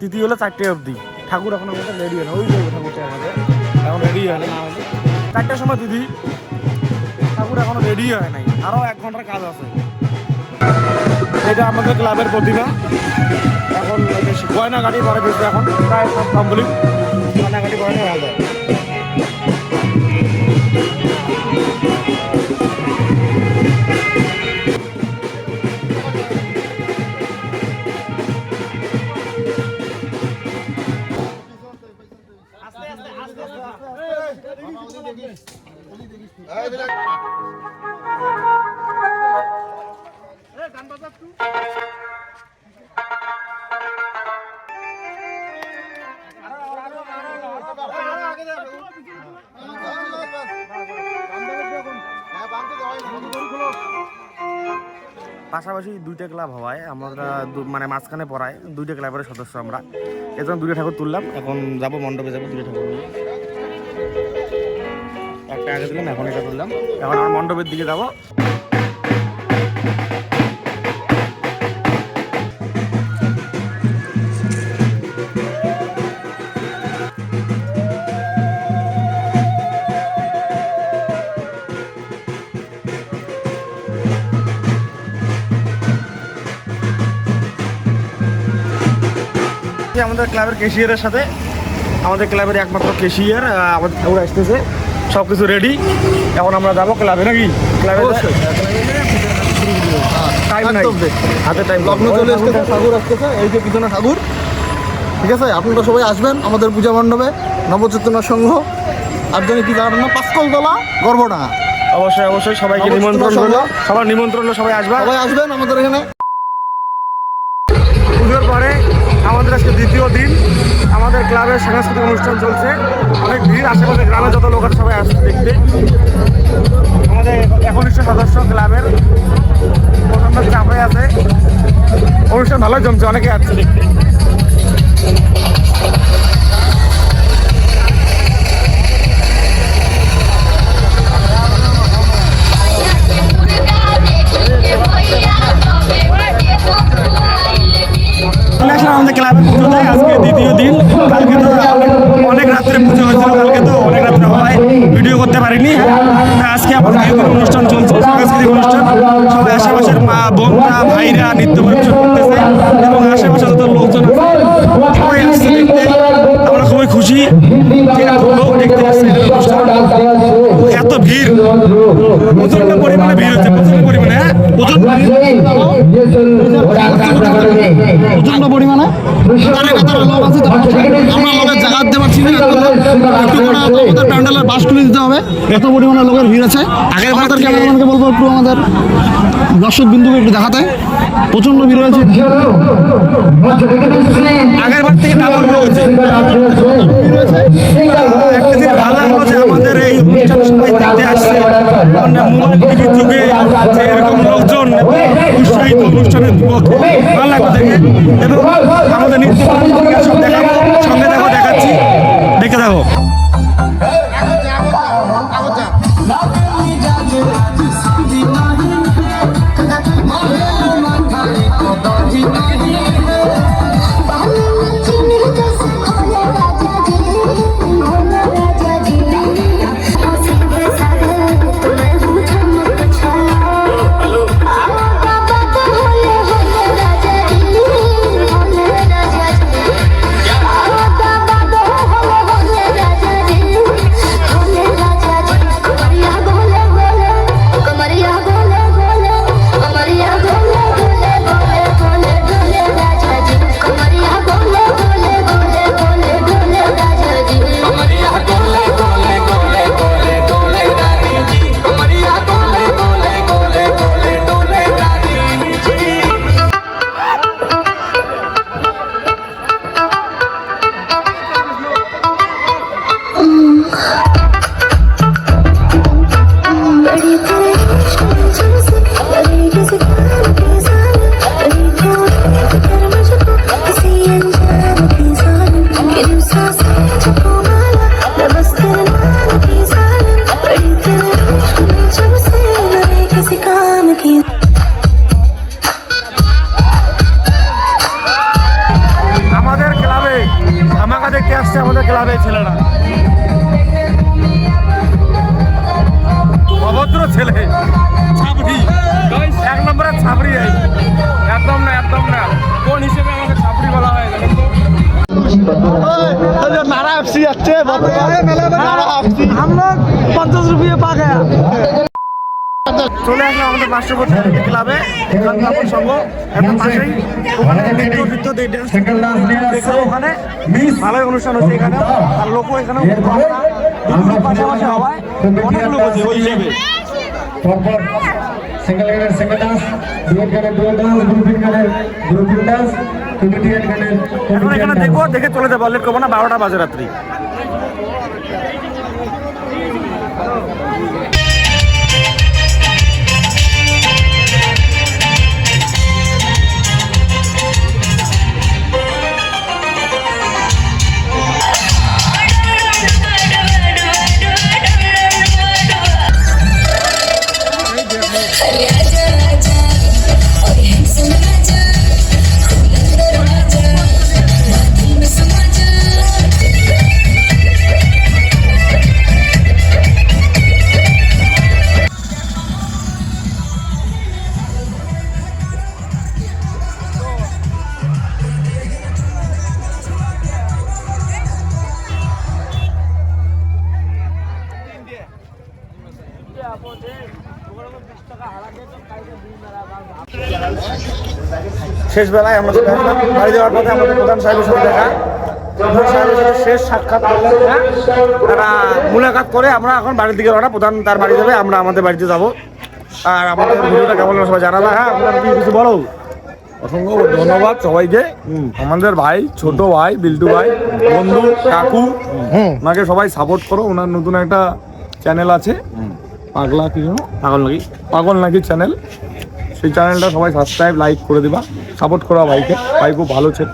তিথি হলো চারটে অবধি। ঠাকুর এখন আমাদের রেডি হয় না ওই এখন রেডি হয় না আমাদের চারটের সময় দিদি, ঠাকুর এখনও রেডি হয় নাই। আরও এক ঘণ্টার কাজ আছে। এটা আমাদের ক্লাবের প্রতিভা এখন গয়না গাড়ি পরে বেশি এখন। প্রায় সব কমপ্লিট। গয়না গাড়ি গয়না হয়ে যায় পাশাপাশি দুইটা ক্লাব হওয়ায় আমরা মানে মাঝখানে পড়ায়, দুইটা ক্লাবের সদস্য আমরা। এজন্য দুইটা ঠাকুর তুললাম, এখন যাব, মণ্ডপে যাব দুইটা ঠাকুর একটা আগে দিলাম, এখন এটা তুললাম। এখন আমরা মণ্ডপের দিকে যাব। আমাদের ক্লাবের কেশিয়ারের সাথে আমাদের ক্লাবের একমাত্র কেশিয়ার আমাদের ঠাকুর আসতেছে। সব কিছু রেডি এখন আমরা যাব ক্লাবে নাকি? ক্লাবে টাইম নাই। হাতে টাইম লগ্ন চলে ঠাকুর আসতেছে এই যে পিছনে ঠাকুর। ঠিক আছে আপনারা সবাই আসবেন আমাদের পূজা মণ্ডপে নবচেতনা সংঘ। আর কি পাঁচকলতলা অবশ্যই অবশ্যই সবাইকে নিমন্ত্রণ করল সবার নিমন্ত্রণ হলো সবাই আসবা। সবাই আসবেন আমাদের এখানে। পুজোর পরে আমাদের আজকে দ্বিতীয় দিন। আমাদের ক্লাবের সাংস্কৃতিক অনুষ্ঠান চলছে। অনেক ভিড়, আশেপাশে গ্রামে যত লোক আছে, সবাই আসছে দেখতে। আমাদের একনিষ্ঠ সদস্য ক্লাবের প্রথম চাপে আছে। অনুষ্ঠান ভালো জমছে অনেকে আসছে দেখতে। আজকে আমাদের অনুষ্ঠান চলছে সাংস্কৃতিক অনুষ্ঠান সবাই আশেপাশের মা বোনরা ভাইরা নৃত্য পরিবেশন করতেছে এবং আশেপাশে যত লোকজন আছে, ভিড়। প্রচণ্ড পরিমাণে ভিড় হচ্ছে, প্রচণ্ড পরিমাণে হ্যাঁ? প্রচণ্ড পরিমাণে। হবে। এত পরিমাণে লোকের ভিড় আছে। আগের আমাদের ক্যামেরাম্যানকে বলব একটু আমাদের দর্শক বিন্দুকে একটু দেখাতে। প্রচণ্ড ভিড় হয়েছে। আগের বার থেকে আমাদের দেখতে আসছে, আমরা মোবাইল টিভি যুগে যে এরকম লোকজন উৎসাহিত অনুষ্ঠানের পক্ষে ভালো লাগবে দেখে এবং আমাদের নিত্য সঙ্গে দেখো দেখাচ্ছি। দেখে দেখো ছেলেটা অভদ্র ছেলে ছাবড়ি এক নম্বরের ছাবড়ি এই একদম না একদম না কোন হিসেবে আমাকে ছাবড়ি বলা হয় জানেন তো नारा एफसी अच्छे नारा एफसी हम लोग पचास रुपये पा गया চলে আসলাম আমাদের মাস্টারপতি ক্লাবে। কালকাপুর সংঘ একটা পাশেই ওখানে নৃত্য নৃত্য দেখলাম ওখানে। ভালোই অনুষ্ঠান হচ্ছে এখানে। আর লোকও এখানে পাশাপাশি হওয়ায় অনেক লোক হচ্ছে। ওই হিসেবে সিঙ্গেল গানের সিঙ্গেল ডান্স ডুয়েট গানের ডুয়েট ডান্স গ্রুপিং গানের গ্রুপিং ডান্স কমিটিয়ান গানের এখন এখানে দেখব দেখে চলে যাব। লেট করব না বারোটা বাজে রাত্রি। শেষ বেলায় আমরা চলে আসলাম বাড়ি যাওয়ার পথে আমাদের প্রধান সাহেবের সাথে দেখা। প্রধান সাহেবের সাথে শেষ সাক্ষাৎ হ্যাঁ? তারা মুলাকাত করে আমরা এখন বাড়ির দিকে রওনা প্রধান তার বাড়ি যাবে আমরা আমাদের বাড়িতে যাব। আর আমাদের ভিডিওটা কেমন সবাই জানাবে হ্যাঁ? আপনারা কি কিছু বলো? অসংখ্য ধন্যবাদ সবাইকে। আমাদের ভাই ছোট ভাই বিল্টু ভাই বন্ধু কাকু ওনাকে সবাই সাপোর্ট করো ওনার নতুন একটা চ্যানেল আছে। পাগলা কি পাগল নাকি? পাগল নাকি চ্যানেল সেই চ্যানেলটা সবাই সাবস্ক্রাইব লাইক করে দিবা সাপোর্ট করা ভাইকে ভাই খুব ভালো ছেলে